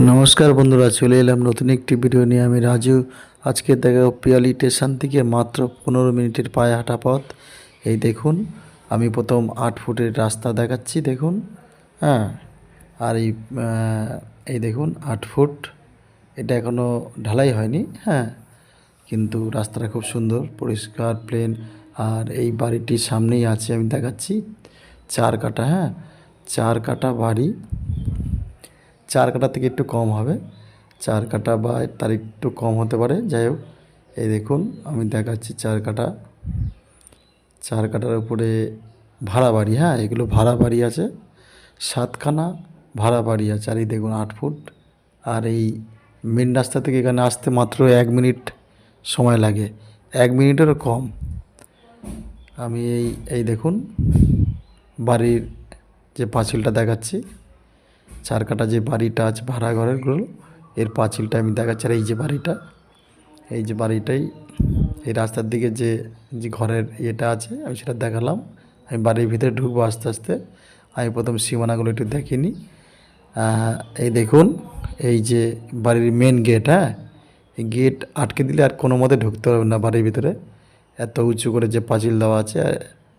নমস্কার বন্ধুরা, চলে এলাম নতুন একটি ভিডিও নিয়ে। আমি রাজু। আজকে দেখাবো পিয়ালি স্টেশন থেকে মাত্র পনেরো মিনিটের পায়ে হাঁটা পথ। এই দেখুন, আমি প্রথম আট ফুটের রাস্তা দেখাচ্ছি, দেখুন। হ্যাঁ আর এই এই দেখুন, আট ফুট। এটা এখনও ঢালাই হয়নি হ্যাঁ। কিন্তু রাস্তাটা খুব সুন্দর, পরিষ্কার প্লেন আর এই বাড়িটির সামনেই আছে, আমি দেখাচ্ছি, চার কাটা হ্যাঁ। চার কাটা বাড়ি। চার কাটা থেকে একটু কম হবে। চার কাটা বা তার একটু কম হতে পারে। যাই হোক, এই দেখুন, আমি দেখাচ্ছি চার কাটা। চার কাটার উপরে ভাড়া বাড়ি হ্যাঁ এগুলো ভাড়া বাড়ি আছে। সাতখানা ভাড়া বাড়ি আছে, আর এই দেখুন আট ফুট। আর এই মেন রাস্তা থেকে এখানে আসতে মাত্র এক মিনিট সময় লাগে। এক মিনিটেরও কম। আমি এই এই দেখুন, বাড়ির যে পাঁচিলটা দেখাচ্ছি। চার কাটা যে বাড়িটা আছে ভাড়া ঘরেরগুলো এর পাঁচিলটা আমি দেখাচ্ছি। আর এই যে বাড়িটা, এই যে বাড়িটাই, এই রাস্তার দিকে যে যে ঘরের ইয়েটা আছে, আমি সেটা দেখালাম। আমি বাড়ির ভিতরে ঢুকবো আস্তে আস্তে। আমি প্রথম সীমানাগুলো একটু দেখিনি। এই দেখুন, এই যে বাড়ির মেন গেট হ্যাঁ? এই গেট আটকে দিলে আর কোনো মতে ঢুকতে পারবে না বাড়ির ভিতরে। এত উঁচু করে যে পাঁচিল দেওয়া আছে,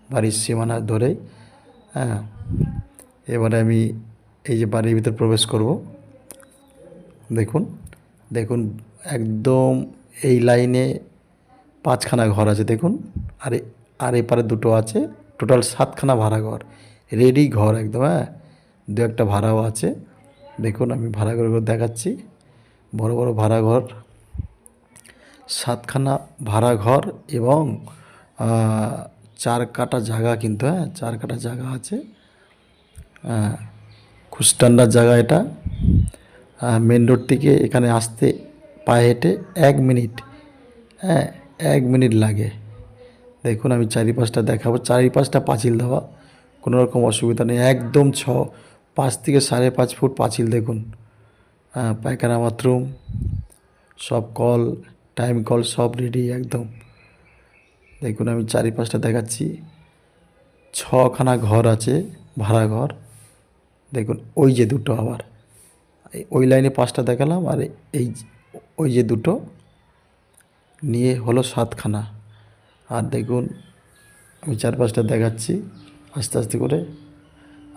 বাড়ির সীমানা ধরেই হ্যাঁ? এবারে আমি এই যে বাড়ির ভিতর প্রবেশ করব। দেখুন দেখুন, একদম এই লাইনে পাঁচখানা ঘর আছে, দেখুন। আর আর এপারে দুটো আছে, টোটাল সাতখানা ভাড়া ঘর রেডি ঘর একদম হ্যাঁ? দু একটা ভাড়াও আছে। দেখুন, আমি ভাড়া ঘরগুলো দেখাচ্ছি। বড় বড় ভাড়া ঘর সাতখানা ভাড়া ঘর এবং চার কাটা জায়গা কিন্তু হ্যাঁ? চার কাটা জায়গা আছে। হ্যাঁ। খুব স্ট্যান্ডার্ড জায়গা এটা। মেন রোড থেকে এখানে আসতে পায়ে হেঁটে এক মিনিট হ্যাঁ এক মিনিট লাগে। দেখুন, আমি চারিপাশটা দেখাবো। চারিপাশটা পাঁচিল দেওয়া, কোনো রকম অসুবিধা নেই। একদম ছ, পাঁচ থেকে সাড়ে পাঁচ ফুট পাঁচিল দেখুন। হ্যাঁ পায়খানা বাথরুম, সব কল টাইম কল সব রেডি একদম। দেখুন, আমি চারিপাশটা দেখাচ্ছি। ছখানা ঘর আছে ভাড়া ঘর দেখুন, ওই যে দুটো আবার। ওই লাইনে পাঁচটা দেখালাম আর এই ওই যে দুটো নিয়ে হলো সাতখানা। আর দেখুন, আমি চার পাঁচটা দেখাচ্ছি আস্তে আস্তে করে।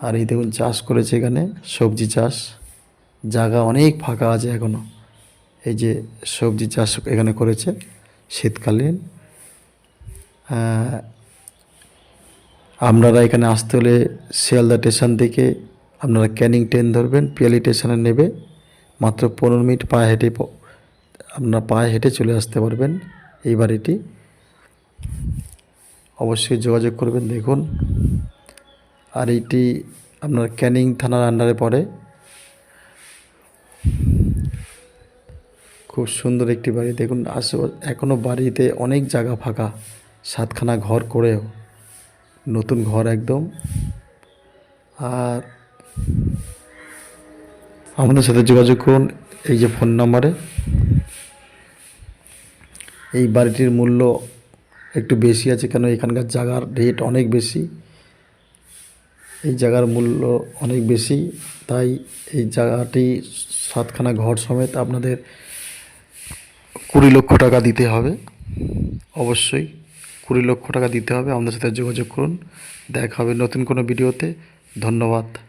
আর এই দেখুন, চাষ করেছে এখানে সবজি চাষ। জায়গা অনেক ফাঁকা আছে এখনও এই যে সবজি চাষ এখানে করেছে শীতকালীন। আপনারা এখানে আসতে হলে শিয়ালদা স্টেশন থেকে আপনারা ক্যানিং ট্রেন ধরবেন, পিয়ালি স্টেশনে নেবে, মাত্র পনেরো মিনিট পায়ে হেঁটে আপনারা পায়ে হেঁটে চলে আসতে পারবেন এই বাড়িটি। অবশ্যই যোগাযোগ করবেন, দেখুন। আর এইটি আপনার ক্যানিং থানার আন্ডারে পড়ে। খুব সুন্দর একটি বাড়ি, দেখুন আসে এখনও বাড়িতে অনেক জায়গা ফাঁকা, সাতখানা ঘর করেও। নতুন ঘর একদম। আর আমাদের সাথে যোগাযোগ করুন, এই যে ফোন নাম্বারে। এই বাড়িটির মূল্য একটু বেশি আছে, কেন এখানকার জায়গার রেট অনেক বেশি। এই জায়গার মূল্য অনেক বেশি, তাই এই জায়গাটি সাতখানা ঘর সমেত আপনাদের কুড়ি লক্ষ টাকা দিতে হবে। অবশ্যই কুড়ি লক্ষ টাকা দিতে হবে। আমাদের সাথে যোগাযোগ করুন। দেখা হবে নতুন কোনো ভিডিওতে। ধন্যবাদ।